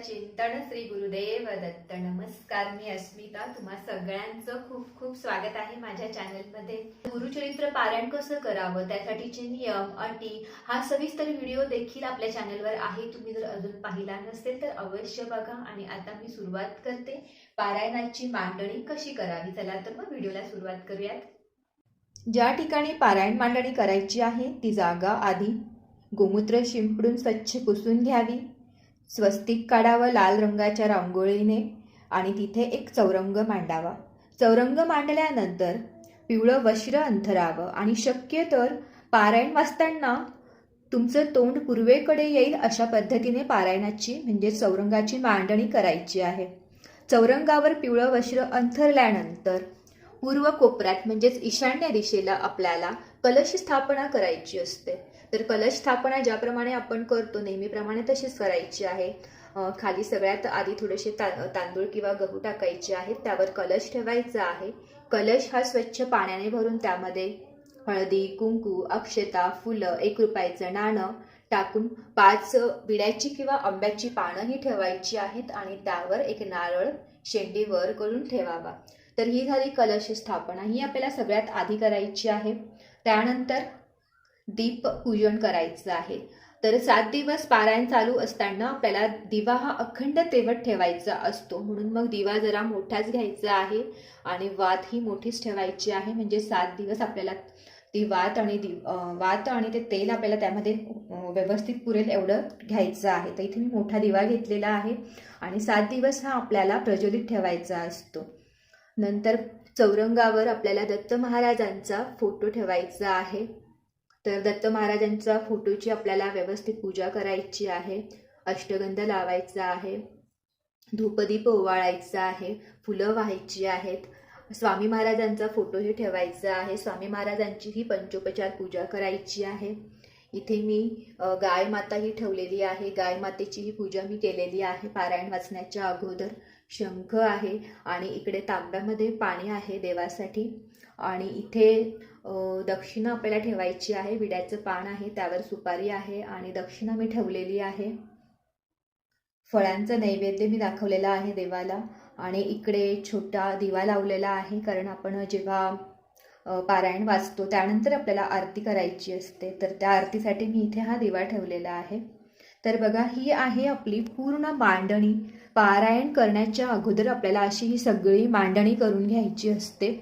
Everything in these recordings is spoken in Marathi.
चिंतन श्री गुरुदेव दत्त. नमस्कार मी अस्मिता. तुम्हा सगळ्यांचं खूप खूप स्वागत आहे माझ्या चॅनलमध्ये. गुरुचरित्र पारायण कसं करावं? त्यासाठीचे नियम अटी हा सविस्तर व्हिडिओ देखील आपल्या चॅनलवर आहे. तुम्ही जर अजून पाहिला नसेल तर अवश्य बघा आणि आता मी सुरुवात करते. पारायणाची मांडणी कशी करावी? चला तर मग व्हिडिओला सुरुवात करूयात. ज्या ठिकाणी पारायण मांडणी करायची आहे ती जागा आधी गोमूत्र शिंपडून स्वच्छ पुसून घ्यावी. स्वस्तिक काढावं लाल रंगाच्या रांगोळीने आणि तिथे एक चौरंग मांडावा. चौरंग मांडल्यानंतर पिवळं वस्त्र अंथरावं आणि शक्य तर पारायण वाचताना तुमचं तोंड पूर्वेकडे येईल अशा पद्धतीने पारायणाची म्हणजे चौरंगाची मांडणी करायची आहे. चौरंगावर पिवळं वस्त्र अंथरल्यानंतर पूर्व कोपऱ्यात म्हणजेच ईशान्य दिशेला आपल्याला कलश स्थापना करायची असते. तर कलश स्थापना ज्याप्रमाणे आपण करतो नेहमीप्रमाणे तशीच करायची आहे. खाली सगळ्यात आधी थोडेसे ता तांदूळ किंवा गहू टाकायचे आहेत त्यावर कलश ठेवायचा आहे. कलश हा स्वच्छ पाण्याने भरून त्यामध्ये हळदी कुंकू अक्षता फुलं एक रुपयाचं नाणं टाकून पाच विड्याची किंवा आंब्याची पानंही ठेवायची आहेत आणि त्यावर एक नारळ शेंडी वर करून ठेवावा. तर ही झाली कलश स्थापना. ही आपल्याला सगळ्यात आधी करायची आहे. त्यानंतर दीप पूजन करायचं आहे. तर सात दिवस पारायण चालू असताना आपल्याला दिवा हा अखंड तेवत ठेवायचा असतो. म्हणून मग दिवा जरा मोठाच घ्यायचा आहे आणि वात ही मोठीच ठेवायची आहे. म्हणजे सात दिवस आपल्याला ती वात आणि दि वात आणि ते तेल आपल्याला त्यामध्ये व्यवस्थित पुरेल एवढं घ्यायचं आहे. तर इथे मी मोठा दिवा घेतलेला आहे आणि सात दिवस हा आपल्याला प्रज्वलित ठेवायचा असतो. नंतर चौरंगावर आपल्याला दत्त महाराजांचा फोटो ठेवायचा आहे. तर दत्त महाराजांचा फोटोची आपल्याला व्यवस्थित पूजा करायची आहे. अष्टगंध लावायचा आहे. धूपदीप ओवाळायचा आहे. फुलं व्हायची आहेत. स्वामी महाराजांचा फोटोही ठेवायचा आहे. स्वामी महाराजांची ही पंचोपचार पूजा करायची आहे. इथे मी गाय माता ही ठेवलेली आहे. गाय मातेची ही पूजा मी केलेली आहे पारायण वाचण्याच्या अगोदर. शंख आहे आणि इकडे तांब्यामध्ये पाणी आहे देवासाठी. आणि इथे दक्षिणा आपल्याला ठेवायची आहे. विड्याचं पान आहे त्यावर सुपारी आहे आणि दक्षिणा मी ठेवलेली आहे. फळांचं नैवेद्य मी दाखवलेला आहे देवाला आणि इकडे छोटा दिवा लावलेला आहे कारण आपण जेव्हा पारायण वाचतो त्यानंतर आपल्याला आरती करायची असते. तर त्या आरतीसाठी मी इथे हा दिवा ठेवलेला आहे. तर बघा ही आहे आपली पूर्ण मांडणी. पारायण करण्याच्या अगोदर आपल्याला अशी ही सगळी मांडणी करून घ्यायची असते.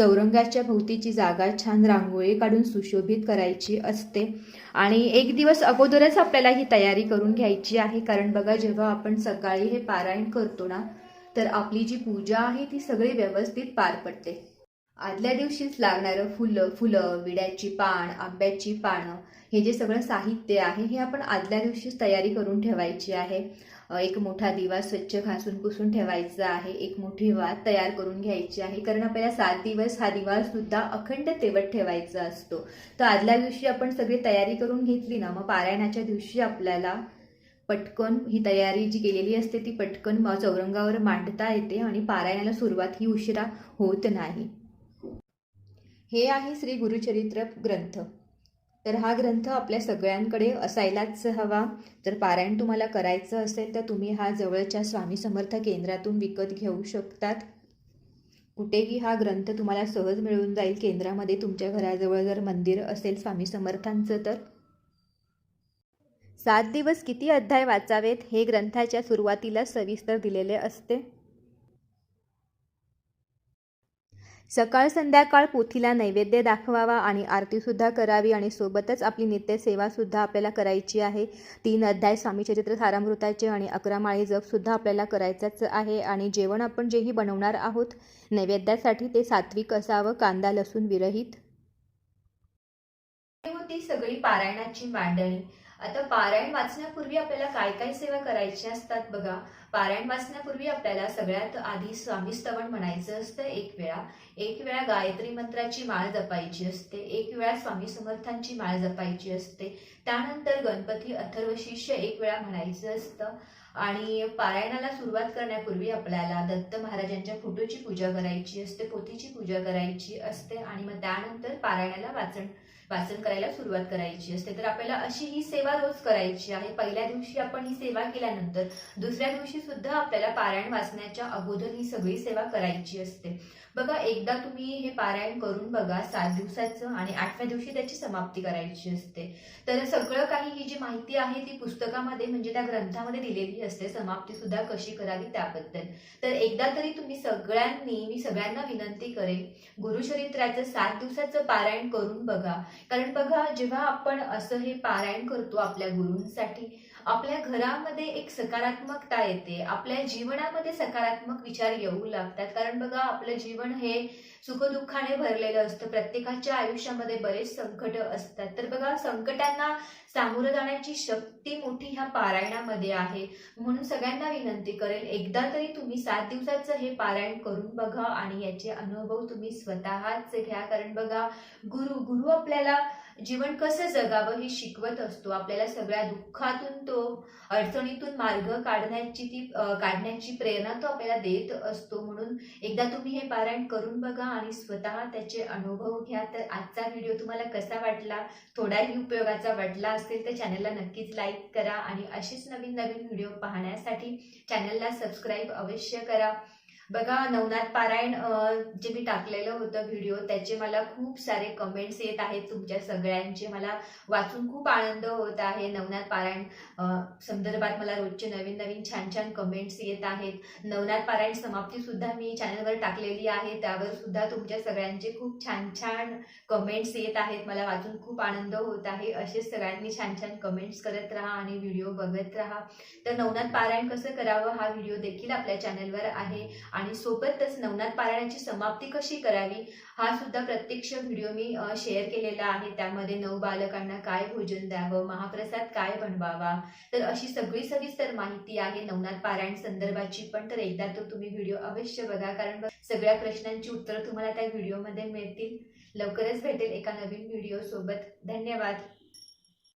चौरंगाच्या भोवतीची जागा छान रांगोळी काढून सुशोभित करायची असते. आणि एक दिवस अगोदरच आपल्याला ही तयारी करून घ्यायची आहे. कारण बघा जेव्हा आपण सकाळी हे पारायण करतो ना तर आपली जी पूजा आहे ती सगळी व्यवस्थित पार पडते. आदल्या दिवशीच लागणारं फुलं फुलं विड्याची पान आंब्याची पानं हे जे सगळं साहित्य आहे हे आपण आदल्या दिवशीच तयारी करून ठेवायची आहे. एक मोठा दिवा स्वच्छ घासून पुसून ठेवायचा आहे. एक मोठी वात तयार करून घ्यायची आहे. कारण आपल्याला सात दिवस हा दिवा सुद्धा अखंड तेवत ठेवायचा असतो. तर आदल्या दिवशी आपण सगळी तयारी करून घेतली ना मग पारायणाच्या दिवशी आपल्याला पटकन ही तयारी जी केलेली असते ती पटकन चौरंगावर मांडता येते आणि पारायणाला सुरुवात ही उशिरा होत नाही. हे आहे श्री गुरुचरित्र ग्रंथ. तर हा ग्रंथ आपल्या सगळ्यांकडे असायलाच हवा. जर पारायण तुम्हाला करायचं असेल तर तुम्ही हा जवळच्या स्वामी समर्थ केंद्रातून विकत घेऊ शकतात. कुठेही हा ग्रंथ तुम्हाला सहज मिळून जाईल. केंद्रामध्ये तुमच्या घराजवळ जर मंदिर असेल स्वामी समर्थांचं तर. सात दिवस किती अध्याय वाचावेत? हे ग्रंथाच्या सुरुवातीला सविस्तर दिलेले असते. सकाळ संध्याकाळ पोथीला नैवेद्य दाखवावा आणि आरतीसुद्धा करावी आणि सोबतच आपली नित्यसेवासुद्धा आपल्याला करायची आहे. तीन अध्याय स्वामीचरित्र सारामृताचे आणि अकरा माळी जपसुद्धा आपल्याला करायचाच आहे आणि जेवण आपण जेही बनवणार आहोत नैवेद्यासाठी ते सात्विक असावं कांदा लसूण विरहित. होती सगळी पारायणाची मांडणी. आता पारायण वाचण्यापूर्वी आपल्याला काय काय सेवा करायच्या असतात बघा. पारायण वाचण्यापूर्वी आपल्याला सगळ्यात आधी स्वामी स्तवन म्हणायचं असतं. एक वेळा एक वेळा गायत्री मंत्राची माळ जपायची असते. एक वेळा स्वामी समर्थांची माळ जपायची असते. त्यानंतर गणपती अथर्वशिष्य एक वेळा म्हणायचं असतं. आणि पारायणाला सुरुवात करण्यापूर्वी आपल्याला दत्त महाराजांच्या फोटोची पूजा करायची असते पोथीची पूजा करायची असते आणि मग त्यानंतर पारायणाला वाचन वाचन करायला सुरुवात करायची असते. तर आपल्याला अशी ही सेवा रोज करायची आहे. पहिल्या दिवशी आपण ही सेवा केल्यानंतर दुसऱ्या दिवशी सुद्धा आपल्याला पारायण वाचण्याच्या अगोदर ही सगळी सेवा करायची असते. बघा एकदा तुम्ही हे पारायण करून बघा सात दिवसाचं आणि आठव्या दिवशी त्याची समाप्ती करायची असते. तर सगळं काही ही जी माहिती आहे ती पुस्तकामध्ये म्हणजे त्या ग्रंथामध्ये दिलेली असते. समाप्ती सुद्धा कशी करावी त्याबद्दल. तर एकदा तरी तुम्ही सगळ्यांनी मी सगळ्यांना विनंती करेन गुरुचरित्राचं सात दिवसाचं पारायण करून बघा. कारण बघा जेव्हा आपण असं हे पारायण करतो आपल्या गुरूंसाठी आपल्या घरामध्ये एक सकारात्मकता येते. आपल्या जीवनामध्ये सकारात्मक विचार येऊ लागतात. कारण बघा आपलं जीवन हे सुखदुःखाने भरलेलं असतं. प्रत्येकाच्या आयुष्यामध्ये बरेच संकट असतात. तर बघा संकटांना सामोरं जाण्याची शक्ती मोठी ह्या पारायणामध्ये आहे. म्हणून सगळ्यांना विनंती करेल एकदा तरी तुम्ही सात दिवसाचं हे पारायण करून बघा आणि याचे अनुभव तुम्ही स्वतःच घ्या. कारण बघा गुरु गुरु आपल्याला जीवन कसं जगावं हे शिकवत असतो. आपल्याला सगळ्या दुःखातून तो अडचणीतून मार्ग काढण्याची ती काढण्याची प्रेरणा तो आपल्याला देत असतो. म्हणून एकदा तुम्ही हे पारायण करून बघा आणि स्वतः त्याचे अनुभव घ्या. तर आजचा व्हिडिओ तुम्हाला कसा वाटला? थोडाही उपयोगाचा वाटला असतील तर चॅनलला नक्कीच लाईक करा आणि अशीच नवीन नवीन व्हिडिओ पाहण्यासाठी चॅनलला सबस्क्राईब अवश्य करा. बघा नवनाथ पारायण जे मी टाकलेलं होतं व्हिडिओ त्याचे मला खूप सारे कमेंट्स येत आहेत तुमच्या सगळ्यांचे. मला वाचून खूप आनंद होत आहे. नवनाथ पारायण संदर्भात मला रोजचे नवीन नवीन छान छान कमेंट्स येत आहेत. नवनाथ पारायण समाप्ती सुद्धा मी चॅनलवर टाकलेली आहे. त्यावर सुद्धा तुमच्या सगळ्यांचे खूप छान छान कमेंट्स येत आहेत. मला वाचून खूप आनंद होत आहे. असेच सगळ्यांनी छान छान कमेंट्स करत राहा आणि व्हिडिओ बघत राहा. तर नवनाथ पारायण कसं करावं हा व्हिडिओ देखील आपल्या चॅनलवर आहे. आणि सोबतच नवनाथ पारायणाची समाप्ती कशी करावी हा सुद्धा प्रत्यक्ष व्हिडिओ मी शेअर केलेला आहे. त्यामध्ये नऊ बालकांना काय भोजन द्यावं महाप्रसाद काय बनवावा? तर अशी सगळी सविस्तर माहिती आहे नवनाथ पारायण संदर्भाची. पण तर एकदा तो तुम्ही व्हिडिओ अवश्य बघा कारण सगळ्या प्रश्नांची उत्तरं तुम्हाला त्या व्हिडिओमध्ये मिळतील. लवकरच भेटेल एका नवीन व्हिडिओ सोबत. धन्यवाद.